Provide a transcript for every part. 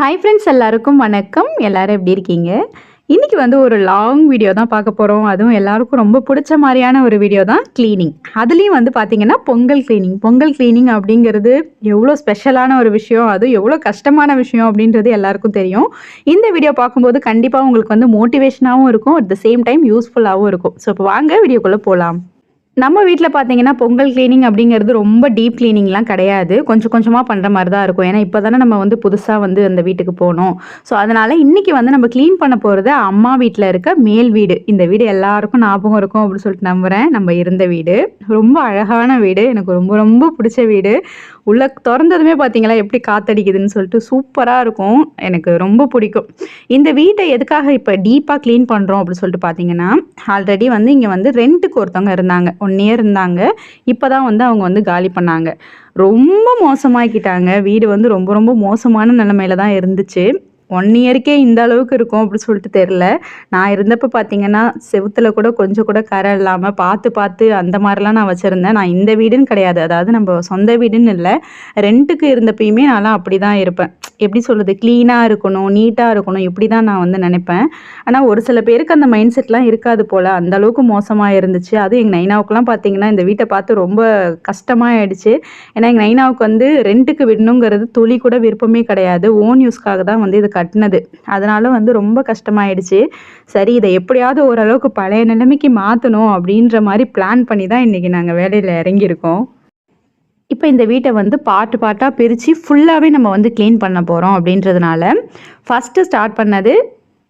Hi friends எல்லாருக்கும் வணக்கம். எல்லாரும் எப்படி இருக்கீங்க? இன்றைக்கி வந்து ஒரு லாங் வீடியோ தான் பார்க்க போகிறோம் அதுவும் எல்லாருக்கும் ரொம்ப பிடிச்ச மாதிரியான ஒரு வீடியோ தான் க்ளீனிங் அதுலேயும் வந்து பார்த்தீங்கன்னா பொங்கல் க்ளீனிங் பொங்கல் க்ளீனிங் அப்படிங்கிறது எவ்வளோ ஸ்பெஷலான ஒரு விஷயம் அதுவும் எவ்வளோ கஷ்டமான விஷயம் அப்படின்றது எல்லாருக்கும் தெரியும். இந்த வீடியோ பார்க்கும்போது கண்டிப்பாக உங்களுக்கு வந்து மோட்டிவேஷனாகவும் இருக்கும். அட் த சேம் டைம் யூஸ்ஃபுல்லாகவும் இருக்கும். ஸோ இப்போ வாங்க வீடியோக்குள்ளே போகலாம் நம்ம வீட்டில் பார்த்தீங்கன்னா பொங்கல் க்ளீனிங் அப்படிங்கிறது ரொம்ப டீப் க்ளீனிங்லாம் கிடையாது. கொஞ்சம் கொஞ்சமாக பண்ணுற மாதிரி தான் இருக்கும். ஏன்னா இப்போ தானே நம்ம வந்து புதுசாக வந்து அந்த வீட்டுக்கு போகணும். ஸோ அதனால் இன்றைக்கி வந்து நம்ம க்ளீன் பண்ண போகிறது அம்மா வீட்டில் இருக்க மேல் வீடு. இந்த வீடு எல்லாருக்கும் ஞாபகம் இருக்கும் அப்படின்னு சொல்லிட்டு நம்புகிறேன் நம்ம இருந்த வீடு. ரொம்ப அழகான வீடு. எனக்கு ரொம்ப ரொம்ப பிடிச்ச வீடு. உள்ள திறந்ததுமே பார்த்தீங்களா எப்படி காத்தடிக்குதுன்னு சொல்லிட்டு சூப்பராக இருக்கும். எனக்கு ரொம்ப பிடிக்கும். இந்த வீட்டை எதுக்காக இப்போ டீப்பாக க்ளீன் பண்ணுறோம் அப்படின்னு சொல்லிட்டு பார்த்தீங்கன்னா ஆல்ரெடி வந்து இங்கே வந்து ரெண்ட்டுக்கு ஒருத்தவங்க இருந்தாங்க. ஒன் இயர் இருந்தாங்க. இப்போ தான் வந்து அவங்க வந்து காலி பண்ணாங்க. ரொம்ப மோசமாக்கிட்டாங்க. வீடு வந்து ரொம்ப ரொம்ப மோசமான நிலமையில தான் இருந்துச்சு. ஒன் இயருக்கே இந்த அளவுக்கு இருக்கும் அப்படின்னு சொல்லிட்டு தெரில நான் இருந்தப்போ பார்த்தீங்கன்னா செவுத்தில் கூட கொஞ்சம் கூட கரை இல்லாமல் பார்த்து பார்த்து அந்த மாதிரிலாம் நான் வச்சுருந்தேன். நான் இந்த வீடுன்னு கிடையாது. அதாவது நம்ம சொந்த வீடுன்னு இல்லை. ரெண்ட்டுக்கு இருந்தப்பயுமே நான்லாம் அப்படி தான் இருப்பேன். எப்படி சொல்கிறது க்ளீனாக இருக்கணும் நீட்டாக இருக்கணும் இப்படி தான் நான் வந்து நினைப்பேன். ஆனால் ஒரு சில பேருக்கு அந்த மைண்ட் செட்லாம் இருக்காது போல். அந்த அளவுக்கு மோசமாக இருந்துச்சு. அதுவும் எங்கள் நைனாவுக்குலாம் பார்த்தீங்கன்னா இந்த வீட்டை பார்த்து ரொம்ப கஷ்டமாக ஆயிடுச்சு ஏன்னா எங்கள் நைனாவுக்கு வந்து ரெண்ட்டுக்கு விடணுங்கிறது துளி கூட விருப்பமே கிடையாது. ஓன் யூஸ்க்காக தான் வந்து இது கட்டினது. அதனால வந்து ரொம்ப கஷ்டமாயிடுச்சு. சரி இதை எப்படியாவது ஓரளவுக்கு பழைய நிலைமைக்கு மாற்றணும் அப்படின்ற மாதிரி பிளான் பண்ணி தான் இன்றைக்கி நாங்கள் வேலையில் இறங்கியிருக்கோம். இப்போ இந்த வீட்டை வந்து பாட்டு பாட்டாக பிரித்து ஃபுல்லாகவே நம்ம வந்து க்ளீன் பண்ண போகிறோம் அப்படின்றதுனால ஃபஸ்ட்டு ஸ்டார்ட் பண்ணது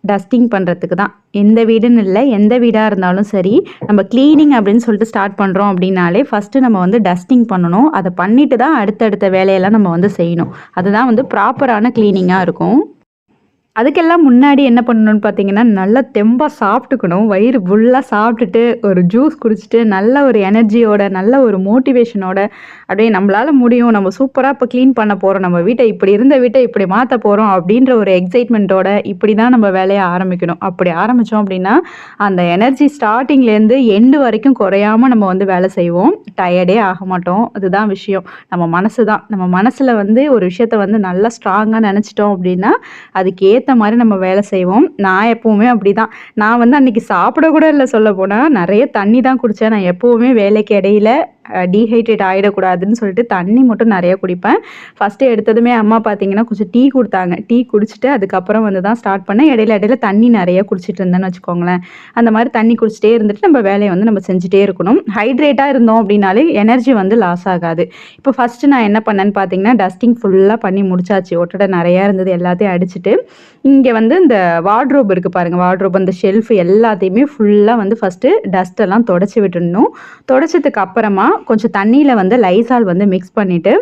டஸ்டிங் பண்ணுறதுக்கு தான். எந்த வீடுன்னு இல்லை எந்த வீடாக இருந்தாலும் சரி நம்ம க்ளீனிங் அப்படின்னு சொல்லிட்டு ஸ்டார்ட் பண்ணுறோம் அப்படின்னாலே ஃபஸ்ட்டு நம்ம வந்து டஸ்டிங் பண்ணணும். அதை பண்ணிட்டு தான் அடுத்தடுத்த வேலையெல்லாம் நம்ம வந்து செய்யணும். அதுதான் வந்து ப்ராப்பரான க்ளீனிங்காக இருக்கும். அதுக்கெல்லாம் முன்னாடி என்ன பண்ணணும்னு பார்த்தீங்கன்னா நல்லா தெம்பாக சாப்பிட்டுக்கணும். வயிறு ஃபுல்லாக சாப்பிட்டுட்டு ஒரு ஜூஸ் குடிச்சிட்டு நல்ல ஒரு எனர்ஜியோட நல்ல ஒரு மோட்டிவேஷனோட அப்படியே நம்மளால் முடியும். நம்ம சூப்பராக இப்போ க்ளீன் பண்ண போகிறோம் நம்ம வீட்டை இப்படி இருந்த வீட்டை இப்படி மாற்ற போகிறோம் அப்படின்ற ஒரு எக்ஸைட்மெண்ட்டோட இப்படி தான் நம்ம வேலையை ஆரம்பிக்கணும். அப்படி ஆரம்பித்தோம் அப்படின்னா அந்த எனர்ஜி ஸ்டார்டிங்லேருந்து எண்டு வரைக்கும் குறையாமல் நம்ம வந்து வேலை செய்வோம். டயர்டே ஆக மாட்டோம். அதுதான் விஷயம். நம்ம மனசு தான் நம்ம மனசில் வந்து ஒரு விஷயத்த வந்து நல்லா ஸ்ட்ராங்காக நினச்சிட்டோம் அப்படின்னா அதுக்கு ஏற்ற மாதிரி நம்ம வேலை செய்வோம். நான் எப்போவுமே அப்படி தான் நான் வந்து அன்றைக்கி சாப்பிட கூட இல்லை சொல்ல போனால் நிறைய தண்ணி தான் குடித்தேன் நான் எப்போவுமே வேலைக்கு இடையில டீஹைட்ரேட் ஆகிடக்கூடாதுன்னு சொல்லிட்டு தண்ணி மட்டும் நிறைய குடிப்பேன். ஃபஸ்ட்டு எடுத்ததுமே அம்மா பார்த்தீங்கன்னா கொஞ்சம் டீ கொடுத்தாங்க. டீ குடிச்சிட்டு அதுக்கப்புறம் வந்து தான் ஸ்டார்ட் பண்ணேன். இடையில இடையில தண்ணி நிறைய குடிச்சிட்டு இருந்தேன்னு வச்சுக்கோங்களேன். அந்த மாதிரி தண்ணி குடிச்சிட்டே இருந்துட்டு நம்ம வேலையை வந்து நம்ம செஞ்சுட்டே இருக்கணும். ஹைட்ரேட்டாக இருந்தோம் அப்படின்னாலே எனர்ஜி வந்து லாஸ் ஆகாது. இப்போ ஃபஸ்ட்டு நான் என்ன பண்ணேன்னு பார்த்தீங்கன்னா டஸ்டிங் ஃபுல்லாக பண்ணி முடிச்சாச்சு. ஒட்டடை நிறையா இருந்தது எல்லாத்தையும் அடிச்சுட்டு இங்கே வந்து இந்த வார்ட்ரோப் இருக்குது பாருங்கள் வார்ட்ரோப் அந்த ஷெல்ஃப் எல்லாத்தையுமே ஃபுல்லாக வந்து ஃபஸ்ட்டு டஸ்ட்டெல்லாம் தொடச்சி விட்டுடணும். தொடச்சதுக்கு அப்புறமா கொஞ்சம் தண்ணியில் வந்து லைசால் வந்து மிக்ஸ் பண்ணிவிட்டு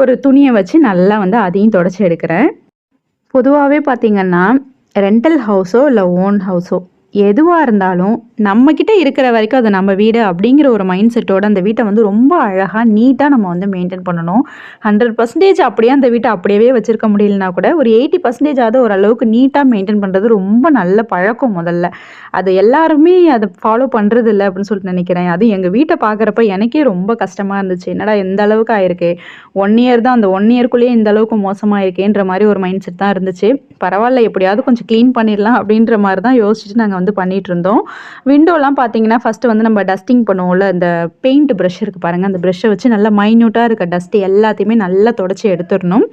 ஒரு துணியை வச்சு நல்லா வந்து அதையும் தொடச்சி எடுக்கிறேன். பொதுவாகவே பார்த்திங்கன்னா ரெண்டல் ஹவுஸோ இல்லை ஓன் ஹவுஸோ எதுவாக இருந்தாலும் நம்மக்கிட்ட இருக்கிற வரைக்கும் அது நம்ம வீடு அப்படிங்கிற ஒரு மைண்ட் செட்டோட அந்த வீட்டை வந்து ரொம்ப அழகாக நீட்டாக நம்ம வந்து மெயின்டைன் பண்ணணும். ஹண்ட்ரட் பர்சன்டேஜ் அப்படியே அந்த வீட்டை அப்படியே வச்சுருக்க முடியலனா கூட ஒரு எயிட்டி பர்சன்டேஜாவது ஓரளவுக்கு நீட்டாக மெயின்டைன் பண்ணுறது ரொம்ப நல்ல பழக்கம் முதல்ல. அது எல்லாருமே அதை ஃபாலோ பண்ணுறது இல்லை அப்படின்னு சொல்லிட்டு நினைக்கிறேன். அது எங்கள் வீட்டை பார்க்குறப்ப எனக்கே ரொம்ப கஷ்டமாக இருந்துச்சு. என்னடா எந்த அளவுக்கு ஆயிருக்கு? ஒன் இயர் தான் அந்த ஒன் இயர்க்குள்ளேயே இந்த அளவுக்கு மோசமாக இருக்கேன்ற மாதிரி ஒரு மைண்ட் செட் தான் இருந்துச்சு. பரவாயில்ல எப்படியாவது கொஞ்சம் க்ளீன் பண்ணிடலாம் அப்படின்ற மாதிரி தான் யோசிச்சுட்டு நாங்கள் வந்து பண்ணிகிட்டு இருந்தோம். விண்டோலாம் பார்த்தீங்கன்னா ஃபஸ்ட்டு வந்து நம்ம டஸ்டிங் பண்ணுவோம்ல இந்த பெயிண்ட் ப்ரஷ் இருக்குது பாருங்கள் அந்த ப்ரஷ்ஷை வச்சு நல்லா மைன்யூட்டாக இருக்க டஸ்ட் எல்லாத்தையுமே நல்லா தொடச்சி எடுத்துடணும்.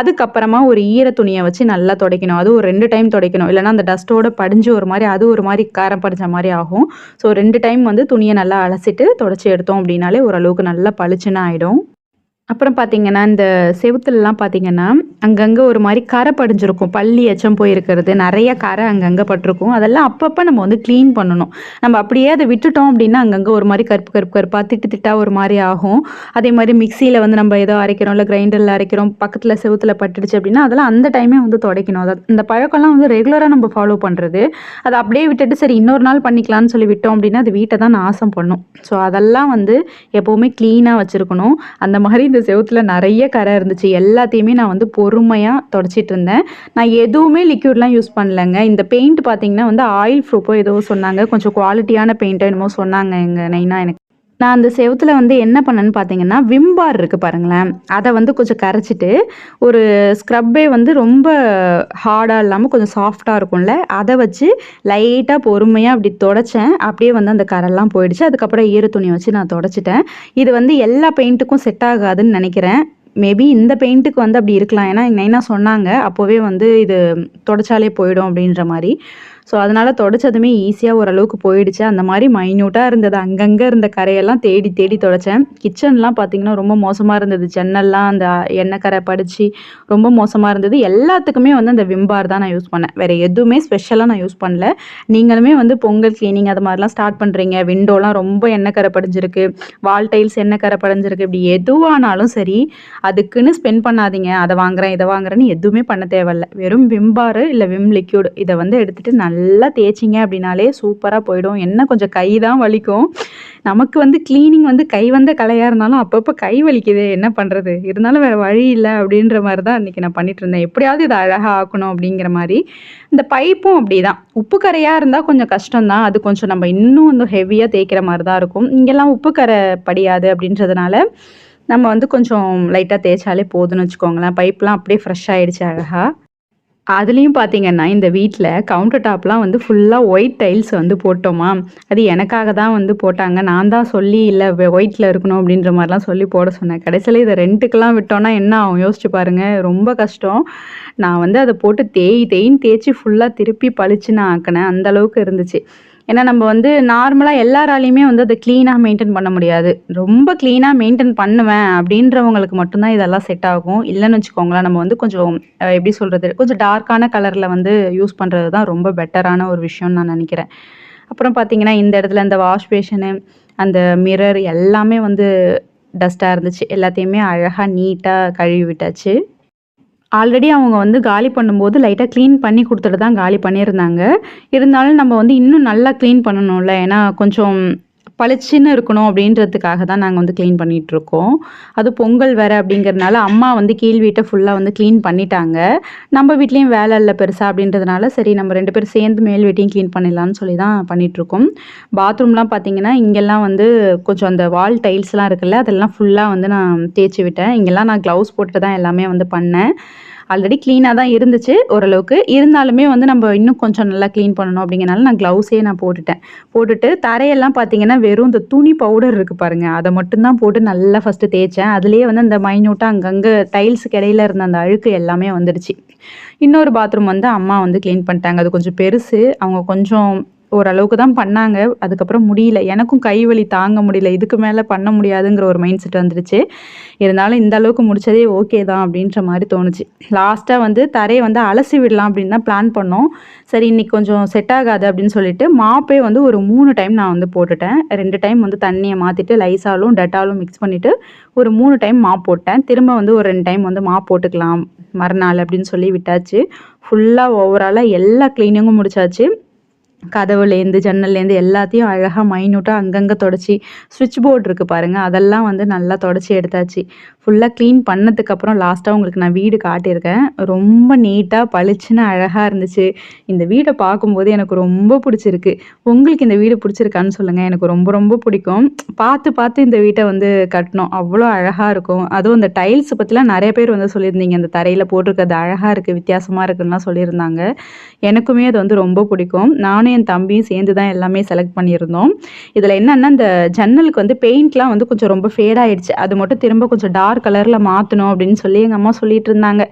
அதுக்கப்புறமா ஒரு ஈர துணியை வச்சு நல்லா துடைக்கணும். அது ஒரு ரெண்டு டைம் துடைக்கணும். இல்லைனா அந்த டஸ்ட்டோட படிஞ்சு ஒரு மாதிரி அது ஒரு மாதிரி காரம் படிஞ்ச மாதிரி ஆகும். ஸோ ரெண்டு டைம் வந்து துணியை நல்லா அலசிட்டு தொடச்சி எடுத்தோம் அப்படின்னாலே ஓரளவுக்கு நல்லா பளிச்சுன்னு ஆகிடும் அப்புறம் பார்த்தீங்கன்னா இந்த செவுத்துலலாம் பார்த்தீங்கன்னா அங்கங்கே ஒரு மாதிரி கரை படிஞ்சிருக்கும். பள்ளி எச்சம் போயிருக்கிறது. நிறைய கரை அங்கங்கே பட்டிருக்கும். அதெல்லாம் அப்பப்போ நம்ம வந்து க்ளீன் பண்ணணும். நம்ம அப்படியே அதை விட்டுட்டோம் அப்படின்னா அங்கங்கே ஒரு மாதிரி கருப்பு கருப்பு கருப்பாக திட்டு திட்டாக ஒரு மாதிரி ஆகும். அதே மாதிரி மிக்சியில் வந்து நம்ம ஏதோ அரைக்கிறோம் இல்லை கிரைண்டரில் அரைக்கிறோம் பக்கத்தில் செவுத்தில் பட்டுடுச்சு அப்படின்னா அதெல்லாம் அந்த டைமே வந்து துடைக்கணும். அதை இந்த பழக்கம்லாம் வந்து ரெகுலராக நம்ம ஃபாலோ பண்ணுறது அதை அப்படியே விட்டுட்டு சரி இன்னொரு நாள் பண்ணிக்கலாம்னு சொல்லி விட்டோம் அப்படின்னா அது வீட்டை தான் நாசம் பண்ணும். ஸோ அதெல்லாம் வந்து எப்போவுமே க்ளீனாக வச்சுருக்கணும். அந்த மாதிரி இந்த செவுத்தில் நிறைய கரை இருந்துச்சு. எல்லாத்தையுமே நான் வந்து பொறுமையாக தொடச்சிட்டு இருந்தேன். நான் எதுவுமே லிக்யூட்லாம் யூஸ் பண்ணலைங்க. இந்த பெயிண்ட் பார்த்தீங்கன்னா வந்து ஆயில் ப்ரூப்போ ஏதோ சொன்னாங்க. கொஞ்சம் குவாலிட்டியான பெயிண்ட்டோ என்னமோ சொன்னாங்க எங்கள் நைனா எனக்கு. நான் அந்த செவுத்துல வந்து என்ன பண்ணேன்னு பார்த்தீங்கன்னா, விம் பார் இருக்குது பாருங்களேன். அதை வந்து கொஞ்சம் கரைச்சிட்டு, ஒரு ஸ்க்ரப்பே வந்து ரொம்ப ஹார்டாக இல்லாமல் கொஞ்சம் சாஃப்டாக இருக்கும்ல, அதை வச்சு லைட்டாக பொறுமையாக அப்படி தொடச்சேன். அப்படியே வந்து அந்த கரைலாம் போயிடுச்சு. அதுக்கப்புறம் ஈர துணி வச்சு நான் தொடச்சிட்டேன் இது வந்து எல்லா பெயிண்ட்டுக்கும் செட் ஆகாதுன்னு நினைக்கிறேன் மேபி இந்த பெயிண்ட்டுக்கு வந்து அப்படி இருக்கலாம். ஏன்னா எங்க நைனா சொன்னாங்க, அப்போவே வந்து இது தொடச்சாலே போயிடும் அப்படின்ற மாதிரி ஸோ அதனால் தொடச்சதுமே ஈஸியாக ஓரளவுக்கு போயிடுச்சு. அந்த மாதிரி மைன்யூட்டாக இருந்தது. அங்கங்கே இருந்த கரையெல்லாம் தேடி தேடி தொடச்சேன். கிச்சன்லாம் பார்த்தீங்கன்னா, ரொம்ப மோசமாக இருந்தது. ஜன்னல்லாம் அந்த எண்ணெய் கரை படித்து ரொம்ப மோசமாக இருந்தது. எல்லாத்துக்குமே வந்து அந்த விம் பார் தான் நான் யூஸ் பண்ணேன். வேறு எதுவுமே ஸ்பெஷலாக நான் யூஸ் பண்ணல. நீங்களுமே வந்து பொங்கல் க்ளீனிங் அது மாதிரிலாம் ஸ்டார்ட் பண்ணுறீங்க விண்டோலாம் ரொம்ப எண்ணெய் கரை படிஞ்சிருக்கு. வால் டைல்ஸ் எண்ணெய் கரை படிஞ்சிருக்கு. இப்படி எதுவானாலும் சரி, அதுக்குன்னு ஸ்பெண்ட் பண்ணாதீங்க. அதை வாங்குறேன், இதை வாங்குறேன்னு எதுவுமே பண்ண தேவையில்ல. வெறும் விம் இல்லை விம் லிக்யூடு இதை வந்து எடுத்துகிட்டு நல்லா நல்லா தேய்ச்சிங்க அப்படின்னாலே சூப்பராக போயிடும். என்ன கொஞ்சம் கை தான் வலிக்கும். நமக்கு வந்து கிளீனிங் வந்து கை வந்த கலையாக இருந்தாலும், அப்பப்போ கை வலிக்குது என்ன பண்ணுறது இருந்தாலும் வேறு வழி இல்லை அப்படின்ற மாதிரி தான் இன்றைக்கி நான் பண்ணிட்டு இருந்தேன். எப்படியாவது இதை அழகா ஆக்கணும் அப்படிங்கிற மாதிரி இந்த பைப்பும் அப்படி தான் உப்பு கரையாக இருந்தால் கொஞ்சம் கஷ்டம் தான். அது கொஞ்சம் நம்ம இன்னும் வந்து ஹெவியாக தேய்க்கிற மாதிரி தான் இருக்கும். இங்கெல்லாம் உப்பு கரை படியாது அப்படின்றதுனால, நம்ம வந்து கொஞ்சம் லைட்டாக தேய்ச்சாலே போதும்னு வச்சுக்கோங்களேன். பைப்லாம் அப்படியே ஃப்ரெஷ் ஆகிடுச்சு அழகாக அதுலேயும் பார்த்தீங்கன்னா, இந்த வீட்டில் கவுண்டர் டாப்லாம் வந்து ஃபுல்லாக ஒயிட் டைல்ஸ் வந்து போட்டோமா, அது எனக்காக தான் வந்து போட்டாங்க. நான் தான் சொல்லி இல்லை ஒயிட்டில் இருக்கணும் அப்படின்ற மாதிரிலாம் சொல்லி போட சொன்னேன். கடைசியில இதை ரெண்ட்டுக்கெலாம் விட்டோன்னா என்ன ஆகும் யோசிச்சு பாருங்க. ரொம்ப கஷ்டம். நான் வந்து அதை போட்டு தேய் தேய்ன்னு தேய்ச்சி ஃபுல்லாக திருப்பி பளிச்சுன்னு ஆக்குனேன். அந்தளவுக்கு இருந்துச்சு. ஏன்னா நம்ம வந்து நார்மலாக எல்லாராலையுமே வந்து அதை க்ளீனாக மெயின்டைன் பண்ண முடியாது. ரொம்ப க்ளீனாக மெயின்டைன் பண்ணுவேன் அப்படின்றவங்களுக்கு மட்டும்தான் இதெல்லாம் செட் ஆகும். இல்லைன்னு வச்சுக்கோங்களேன், நம்ம வந்து கொஞ்சம் எப்படி சொல்கிறது கொஞ்சம் டார்க்கான கலரில் வந்து யூஸ் பண்ணுறது தான் ரொம்ப பெட்டரான ஒரு விஷயம்னு நான் நினைக்கிறேன் அப்புறம் பார்த்தீங்கன்னா, இந்த இடத்துல இந்த வாஷ் பேஷனு, அந்த மிரர் எல்லாமே வந்து டஸ்ட்டாக இருந்துச்சு. எல்லாத்தையுமே அழகாக நீட்டாக கழுவி விட்டாச்சு. ஆல்ரெடி அவங்க வந்து காலி பண்ணும்போது லைட்டாக க்ளீன் பண்ணி கொடுத்துட்டு தான் காலி பண்ணியிருந்தாங்க. இருந்தாலும் நம்ம வந்து இன்னும் நல்லா க்ளீன் பண்ணணும்ல. ஏன்னா கொஞ்சம் பளிச்சுன்னு இருக்கணும் அப்படின்றதுக்காக தான் நாங்கள் வந்து க்ளீன் பண்ணிகிட்ருக்கோம் அது பொங்கல் வேறு அப்படிங்கிறதுனால, அம்மா வந்து கீழ் வீட்டை ஃபுல்லாக வந்து க்ளீன் பண்ணிட்டாங்க. நம்ம வீட்லேயும் வேலை இல்லை பெருசாக அப்படின்றதுனால, சரி நம்ம ரெண்டு பேரும் சேர்ந்து மேல் வீட்டையும் கிளீன் பண்ணிடலாம்னு சொல்லி தான் பண்ணிகிட்ருக்கோம் பாத்ரூம்லாம் பார்த்தீங்கன்னா, இங்கெல்லாம் வந்து கொஞ்சம் அந்த வால் டைல்ஸ்லாம் இருக்குல்ல, அதெல்லாம் ஃபுல்லாக வந்து நான் தேய்ச்சி விட்டேன். இங்கெல்லாம் நான் க்ளவுஸ் போட்டு தான் எல்லாமே வந்து பண்ணேன். ஆல்ரெடி க்ளீனாக தான் இருந்துச்சு ஓரளவுக்கு. இருந்தாலுமே வந்து நம்ம இன்னும் கொஞ்சம் நல்லா க்ளீன் பண்ணணும் அப்படிங்கிறனால நான் க்ளவுஸே நான் போட்டுட்டேன். போட்டுட்டு தரையெல்லாம் பார்த்தீங்கன்னா, வெறும் இந்த துணி பவுடர் இருக்குது பாருங்கள் அதை மட்டும்தான் போட்டு நல்லா ஃபஸ்ட்டு தேய்ச்சேன். அதுலேயே வந்து அந்த மைன்யூட்டாக அங்கங்கே டைல்ஸுக்கு இடையில இருந்த அந்த அழுக்கு எல்லாமே வந்துடுச்சு. இன்னொரு பாத்ரூம் வந்து அம்மா வந்து க்ளீன் பண்ணிட்டாங்க. அது கொஞ்சம் பெருசு. அவங்க கொஞ்சம் ஓரளவுக்கு தான் பண்ணாங்க. அதுக்கப்புறம் முடியல. எனக்கும் கை வலி தாங்க முடியல. இதுக்கு மேலே பண்ண முடியாதுங்கிற ஒரு மைண்ட் செட் வந்துடுச்சு இருந்தாலும் இந்த அளவுக்கு முடிச்சதே ஓகே தான் அப்படின்ற மாதிரி தோணுச்சு. லாஸ்ட்டாக வந்து தரையை வந்து அலசி விடலாம் அப்படின்னு தான் பிளான் பண்ணோம். சரி இன்னைக்கு கொஞ்சம் செட் ஆகாது அப்படின்னு சொல்லிட்டு, மாப்பே வந்து ஒரு மூணு டைம் நான் வந்து போட்டுட்டேன். ரெண்டு டைம் வந்து தண்ணியை மாற்றிட்டு லைசாலும், டெட்டாலும் மிக்ஸ் பண்ணிவிட்டு ஒரு மூணு டைம் மாப் போட்டேன். திரும்ப வந்து ஒரு ரெண்டு டைம் வந்து மாப் போட்டுக்கலாம் மறுநாள் அப்படின்னு சொல்லி விட்டாச்சு. ஃபுல்லாக ஓவராலாக எல்லா க்ளீனிங்கும் முடிச்சாச்சு. கதவுலேருந்து, ஜன்னல்லேருந்து எல்லாத்தையும் அழகாக மைன்யூட்டாக அங்கங்கே தொடச்சி சுவிட்ச் போர்ட் இருக்குது பாருங்கள் அதெல்லாம் வந்து நல்லா தொடச்சி எடுத்தாச்சு. ஃபுல்லாக க்ளீன் பண்ணதுக்கப்புறம் லாஸ்ட்டாக உங்களுக்கு நான் வீடு காட்டியிருக்கேன். ரொம்ப நீட்டாக பளிச்சுன்னு அழகாக இருந்துச்சு. இந்த வீடை பார்க்கும்போது எனக்கு ரொம்ப பிடிச்சிருக்கு உங்களுக்கு இந்த வீடு பிடிச்சிருக்கான்னு சொல்லுங்கள் எனக்கு ரொம்ப ரொம்ப பிடிக்கும். பார்த்து பார்த்து இந்த வீட்டை வந்து கட்டணும் அவ்வளோ அழகாக இருக்கும். அதுவும் இந்த டைல்ஸ் பற்றிலாம் நிறைய பேர் வந்து சொல்லியிருந்தீங்க. இந்த தரையில் போட்டிருக்கிறது அழகாக இருக்குது வித்தியாசமாக இருக்குன்னுலாம் சொல்லியிருந்தாங்க. எனக்குமே அது வந்து ரொம்ப பிடிக்கும். நானும் என் தம்பியும் சேர்ந்து தான் எல்லாமே செலக்ட் பண்ணியிருந்தோம். இதில் என்னன்னா, இந்த ஜன்னலுக்கு வந்து பெயிண்ட்லாம் வந்து கொஞ்சம் ரொம்ப ஃபேட் ஆகிடுச்சு அது மட்டும் திரும்ப கொஞ்சம் டார்க் கலர்ல மாற்றணும் அப்படின்னு சொல்லி எங்க அம்மா சொல்லிட்டு இருந்தாங்க.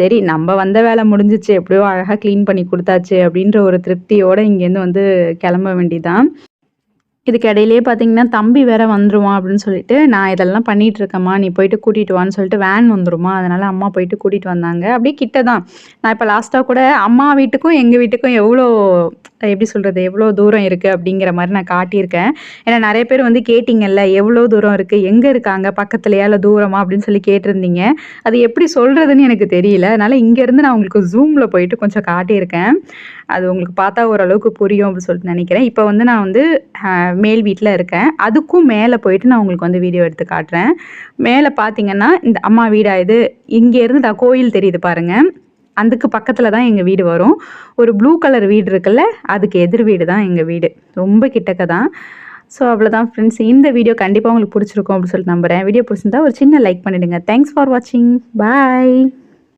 சரி நம்ம வந்த வேலை முடிஞ்சுச்சு. எப்படியோ அழகாக கிளீன் பண்ணி கொடுத்தாச்சு அப்படின்ற ஒரு திருப்தியோட இங்கேருந்து வந்து கிளம்ப வேண்டியதான். இதுக்கு இடையிலே பார்த்தீங்கன்னா, தம்பி வேற வந்துருவான் அப்படின்னு சொல்லிட்டு, நான் இதெல்லாம் பண்ணிட்டு இருக்கேம்மா நீ போயிட்டு கூட்டிட்டு வான்னு சொல்லிட்டு வேன் வந்துருமா, அதனால அம்மா போயிட்டு கூட்டிட்டு வந்தாங்க. அப்படியே கிட்ட தான். நான் இப்போ லாஸ்ட்டாக கூட அம்மா வீட்டுக்கும், எங்கள் வீட்டுக்கும் எவ்வளோ எப்படி சொல்றது? எவ்வளோ தூரம் இருக்கு அப்படிங்கிற மாதிரி நான் காட்டியிருக்கேன். ஏன்னா நிறைய பேர் வந்து கேட்டிங்கல்ல எவ்வளோ தூரம் இருக்கு? எங்கே இருக்காங்க? பக்கத்துலயா? இல்லை தூரமா? அப்படின்னு சொல்லி கேட்டிருந்தீங்க. அது எப்படி சொல்றதுன்னு எனக்கு தெரியல. அதனால இங்கேருந்து நான் உங்களுக்கு ஜூம்ல போயிட்டு கொஞ்சம் காட்டியிருக்கேன். அது உங்களுக்கு பார்த்தா ஓரளவுக்கு புரியும் அப்படின்னு சொல்லிட்டு நினைக்கிறேன் இப்போ வந்து நான் வந்து மேல் வீட்டில் இருக்கேன். அதுக்கும் மேலே போயிட்டு நான் உங்களுக்கு வந்து வீடியோ எடுத்து காட்டுறேன். மேலே பார்த்தீங்கன்னா, இந்த அம்மா வீடா இது? இங்கேருந்து தான் கோயில் தெரியுது பாருங்கள் அதுக்கு பக்கத்தில் தான் எங்கள் வீடு வரும். ஒரு ப்ளூ கலர் வீடு இருக்குல்ல, அதுக்கு எதிர் வீடு தான் எங்கள் வீடு. ரொம்ப கிட்டக்க தான். ஸோ அவ்வளோதான் ஃப்ரெண்ட்ஸ் இந்த வீடியோ கண்டிப்பாக உங்களுக்கு பிடிச்சிருக்கும் அப்படின்னு சொல்லிட்டு நம்புகிறேன் வீடியோ பிடிச்சிருந்தா ஒரு சின்ன லைக் பண்ணிவிடுங்க தேங்க்ஸ் ஃபார் வாட்சிங் பாய்